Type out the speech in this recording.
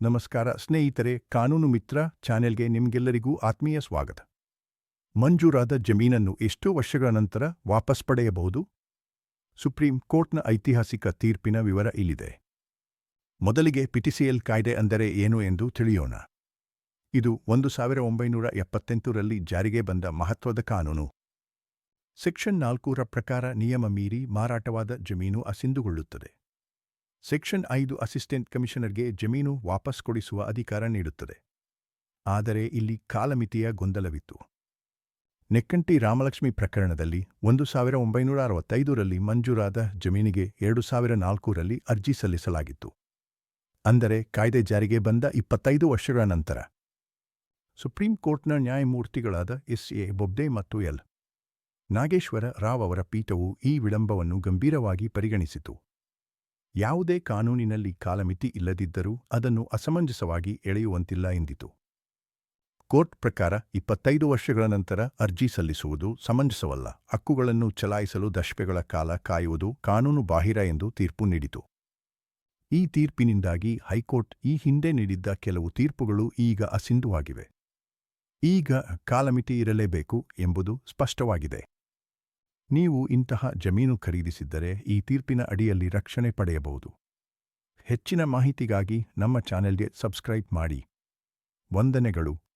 ನಮಸ್ಕಾರ, ಸ್ನೇಹಿತರೆ, ಕಾನೂನು ಮಿತ್ರ ಚಾನೆಲ್ಗೆ ನಿಮಗೆಲ್ಲರಿಗೂ ಆತ್ಮೀಯ ಸ್ವಾಗತ. ಮಂಜೂರಾದ ಜಮೀನನ್ನು ಎಷ್ಟು ವರ್ಷಗಳ ನಂತರ ವಾಪಸ್ ಪಡೆಯಬಹುದು? ಸುಪ್ರೀಂ ಕೋರ್ಟ್ನ ಐತಿಹಾಸಿಕ ತೀರ್ಪಿನ ವಿವರ ಇಲ್ಲಿದೆ. ಮೊದಲಿಗೆ ಪಿಟಿಸಿಎಲ್ ಕಾಯ್ದೆ ಅಂದರೆ ಏನು ಎಂದು ತಿಳಿಯೋಣ. ಇದು ಒಂದು ಸಾವಿರ ಒಂಬೈನೂರ ಎಪ್ಪತ್ತೆಂಟರಲ್ಲಿ ಜಾರಿಗೆ ಬಂದ ಮಹತ್ವದ ಕಾನೂನು. ಸೆಕ್ಷನ್ ನಾಲ್ಕೂರ ಪ್ರಕಾರ ನಿಯಮ ಮೀರಿ ಮಾರಾಟವಾದ ಜಮೀನು ಅಸಿಂದುಗೊಳ್ಳುತ್ತದೆ ಸೆಕ್ಷನ್ ಐದು ಅಸಿಸ್ಟೆಂಟ್ ಕಮಿಷನರ್ಗೆ ಜಮೀನು ವಾಪಸ್ ಕೊಡಿಸುವ ಅಧಿಕಾರ ನೀಡುತ್ತದೆ. ಆದರೆ ಇಲ್ಲಿ ಕಾಲಮಿತಿಯ ಗೊಂದಲವಿತ್ತು. ನೆಕ್ಕಂಟಿ ರಾಮಲಕ್ಷ್ಮಿ ಪ್ರಕರಣದಲ್ಲಿ ಒಂದು ಸಾವಿರ ಒಂಬೈನೂರ ಅರವತ್ತೈದರಲ್ಲಿ ಮಂಜೂರಾದ ಜಮೀನಿಗೆ ಎರಡು ಸಾವಿರ ನಾಲ್ಕರಲ್ಲಿ ಅರ್ಜಿ ಸಲ್ಲಿಸಲಾಗಿತ್ತು. ಅಂದರೆ ಕಾಯ್ದೆ ಜಾರಿಗೆ ಬಂದ ಇಪ್ಪತ್ತೈದು ವರ್ಷಗಳ ನಂತರ. ಸುಪ್ರೀಂ ಕೋರ್ಟ್ನ ನ್ಯಾಯಮೂರ್ತಿಗಳಾದ ಎಸ್ ಎ ಬೊಬ್ಡೆ ಮತ್ತು ಎಲ್. ನಾಗೇಶ್ವರ ರಾವ್ ಅವರ ಪೀಠವು ಈ ವಿಳಂಬವನ್ನು ಗಂಭೀರವಾಗಿ ಪರಿಗಣಿಸಿತು. ಯಾವುದೇ ಕಾನೂನಿನಲ್ಲಿ ಕಾಲಮಿತಿ ಇಲ್ಲದಿದ್ದರೂ ಅದನ್ನು ಅಸಮಂಜಸವಾಗಿ ಎಳೆಯುವಂತಿಲ್ಲ ಎಂದಿತು. ಕೋರ್ಟ್ ಪ್ರಕಾರ ಇಪ್ಪತ್ತೈದು ವರ್ಷಗಳ ನಂತರ ಅರ್ಜಿ ಸಲ್ಲಿಸುವುದು ಸಮಂಜಸವಲ್ಲ. ಹಕ್ಕುಗಳನ್ನು ಚಲಾಯಿಸಲು ದಶಕಗಳ ಕಾಲ ಕಾಯುವುದು ಕಾನೂನು ಬಾಹಿರ ಎಂದು ತೀರ್ಪು ನೀಡಿತು. ಈ ತೀರ್ಪಿನಿಂದಾಗಿ ಹೈಕೋರ್ಟ್ ಈ ಹಿಂದೆ ನೀಡಿದ್ದ ಕೆಲವು ತೀರ್ಪುಗಳು ಈಗ ಅಸಿಂಧುವಾಗಿವೆ. ಈಗ ಕಾಲಮಿತಿ ಇರಲೇಬೇಕು ಎಂಬುದು ಸ್ಪಷ್ಟವಾಗಿದೆ. ನೀವು ಇಂತಹ ಜಮೀನು ಖರೀದಿಸಿದ್ದರೆ ಈ ತೀರ್ಪಿನ ಅಡಿಯಲ್ಲಿ ರಕ್ಷಣೆ ಪಡೆಯಬಹುದು. ಹೆಚ್ಚಿನ ಮಾಹಿತಿಗಾಗಿ ನಮ್ಮ ಚಾನೆಲ್ಗೆ ಸಬ್ಸ್ಕ್ರೈಬ್ ಮಾಡಿ. ವಂದನೆಗಳು.